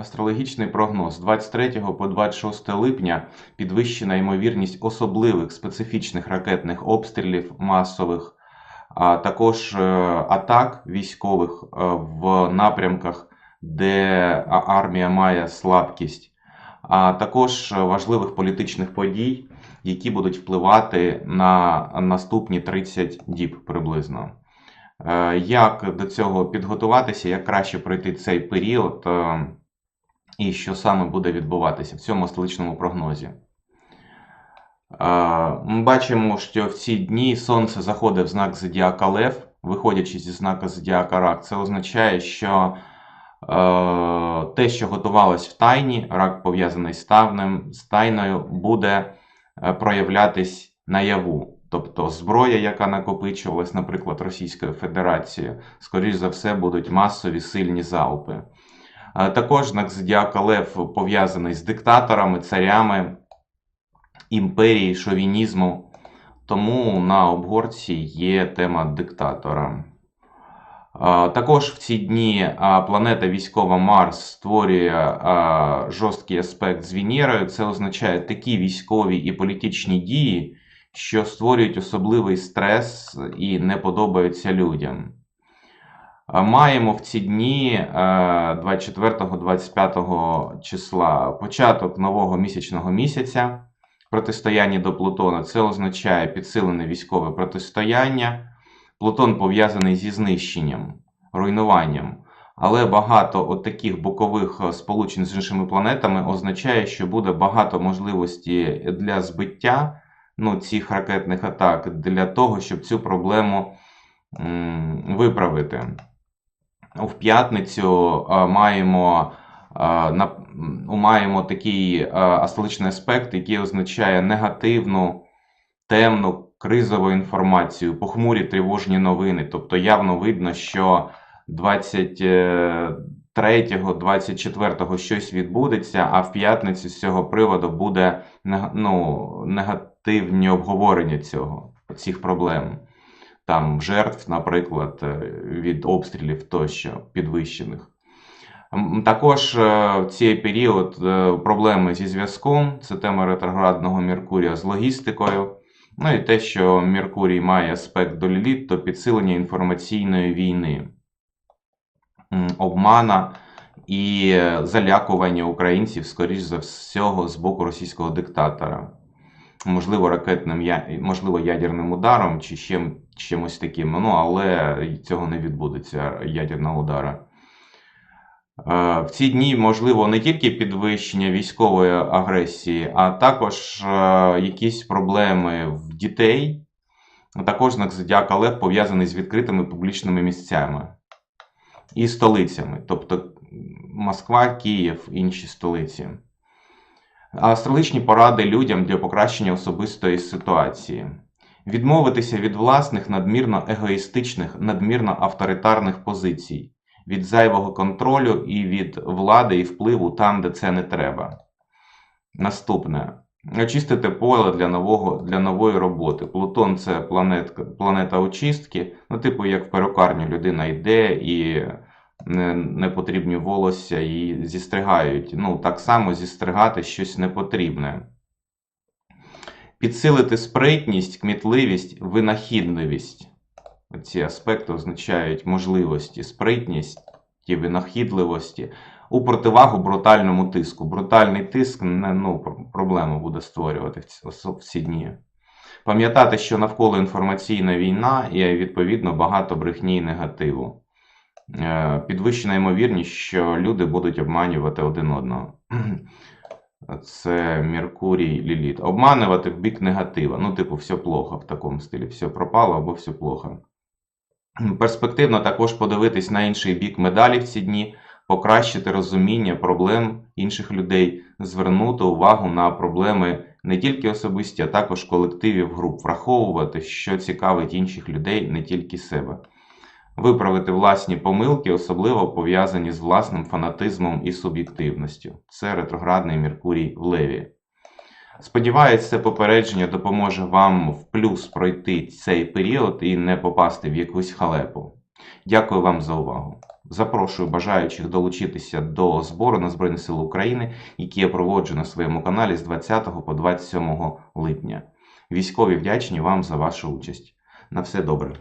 Астрологічний прогноз 23 по 26 липня підвищена ймовірність особливих специфічних ракетних обстрілів масових, а також е, атак військових е, в напрямках, де армія має слабкість, а також важливих політичних подій, які будуть впливати на наступні 30 діб приблизно. Е, Як до цього підготуватися, як краще пройти цей період, і що саме буде відбуватися в цьому столичному прогнозі? Е, Ми бачимо, що в ці дні Сонце заходить в знак Зодіака Лев, виходячи зі знака Зодіака Рак. Це означає, що е, те, що готувалось в тайні, рак пов'язаний з тавним, з тайною, буде е, проявлятись наяву. Тобто зброя, яка накопичувалась, наприклад, Російською Федерацією, скоріш за все, будуть масові сильні залпи. Е, Також знак Зодіака Лев пов'язаний з диктаторами, царями імперії, шовінізму. Тому на обгорці є тема диктатора. Також в ці дні планета військова Марс створює жорсткий аспект з Венерою. Це означає такі військові і політичні дії, що створюють особливий стрес і не подобаються людям. Маємо в ці дні е, 24-25 числа початок нового місячного місяця протистояння до Плутона. Це означає підсилене військове протистояння. Плутон пов'язаний зі знищенням, руйнуванням. Але багато от таких бокових е, сполучень з іншими планетами означає, що буде багато можливостей для збиття ну, цих ракетних атак для того, щоб цю проблему м, виправити. В п'ятницю е, маємо, е, маємо такий е, астрологічний аспект, який означає негативну, темну, кризову інформацію, похмурі тривожні новини. Тобто явно видно, що 23-24 щось відбудеться, а в п'ятницю з цього приводу буде ну, негативні обговорення цього, цих проблем. Там жертв, наприклад, е, від обстрілів тощо підвищених. Також е, в цей період е, проблеми зі зв'язком, це тема ретроградного Меркурія з логістикою. Ну і те, що Меркурій має аспект до Ліліт, то підсилення інформаційної війни, обмана і залякування українців, скоріш за всього, з боку російського диктатора. Можливо, ракетним, можливо, ядерним ударом чи ще чимось таким. Ну, але цього не відбудеться ядерного удара. Е, В ці дні можливо не тільки підвищення військової агресії, а також е, якісь проблеми в дітей. Також знак Зодіака Лев пов'язаний з відкритими публічними місцями і столицями, тобто Москва, Київ, інші столиці. Астрологічні поради людям для покращення особистої ситуації. Відмовитися від власних надмірно егоїстичних, надмірно авторитарних позицій, від зайвого контролю і від влади і впливу там, де це не треба. Наступне. Очистити поле для, нового, для нової роботи. Плутон це планетка, планета очистки. Ну, типу, як в перукарню людина йде і не, непотрібні волосся її зістригають. Ну, так само зістригати щось непотрібне. Підсилити спритність, кмітливість, винахідливість. Ці аспекти означають можливості, спритність і винахідливості у противагу брутальному тиску. Брутальний тиск не, ну, проблему буде створювати в ці, дні. Пам'ятати, що навколо інформаційна війна і відповідно багато брехні і негативу. Е, Підвищена ймовірність, що люди будуть обманювати один одного. Це Меркурій Ліліт. Обманювати в бік негатива. Ну, типу, все плохо в такому стилі. Все пропало або все плохо. Перспективно також подивитись на інший бік медалі в ці дні, покращити розуміння проблем інших людей, звернути увагу на проблеми не тільки особисті, а також колективів груп, враховувати, що цікавить інших людей, не тільки себе. Виправити власні помилки, особливо пов'язані з власним фанатизмом і суб'єктивністю. Це ретроградний Меркурій в Леві. Сподіваюсь, це попередження допоможе вам в плюс пройти цей період і не попасти в якусь халепу. Дякую вам за увагу. Запрошую бажаючих долучитися до збору на Збройні Сили України, які я проводжу на своєму каналі з 20 по 27 липня. Військові вдячні вам за вашу участь. На все добре.